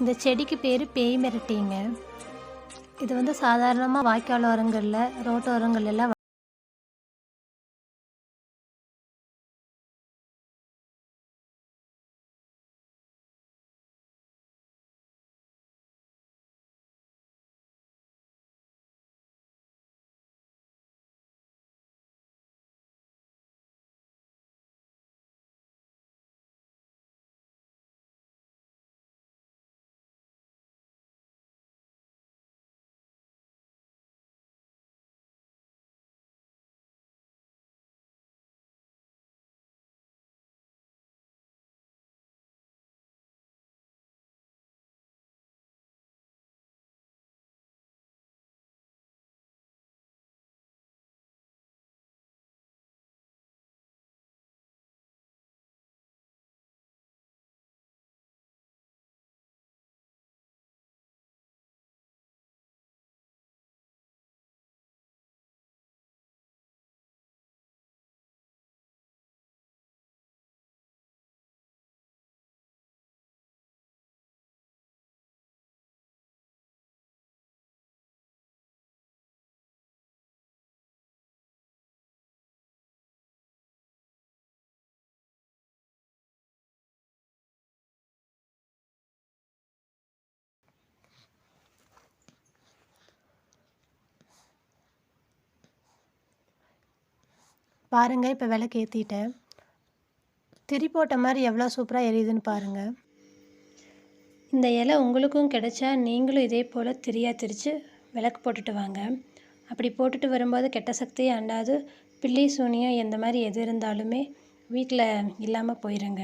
இந்த செடிக்கு பேர் பேய் மிரட்டிங்க இது வந்து சாதாரணமாக வாய்க்கால் ஓரங்களில் ரோட்டோரங்கள் எல்லாம் பாருங்கள் இப்போ விளக்கு ஏற்றிட்டேன் திரி போட்ட மாதிரி எவ்வளோ சூப்பராக எரியுதுன்னு பாருங்கள் இந்த இலை உங்களுக்கும் கிடைச்சா நீங்களும் இதே போல் திரியாக திரித்து விளக்கு போட்டுட்டு வாங்க. அப்படி போட்டுட்டு வரும்போது கெட்ட சக்தியே அண்டாது. பில்லி சூனியம் எந்த மாதிரி எது இருந்தாலுமே வீட்டில் இல்லாமல் போயிடுங்க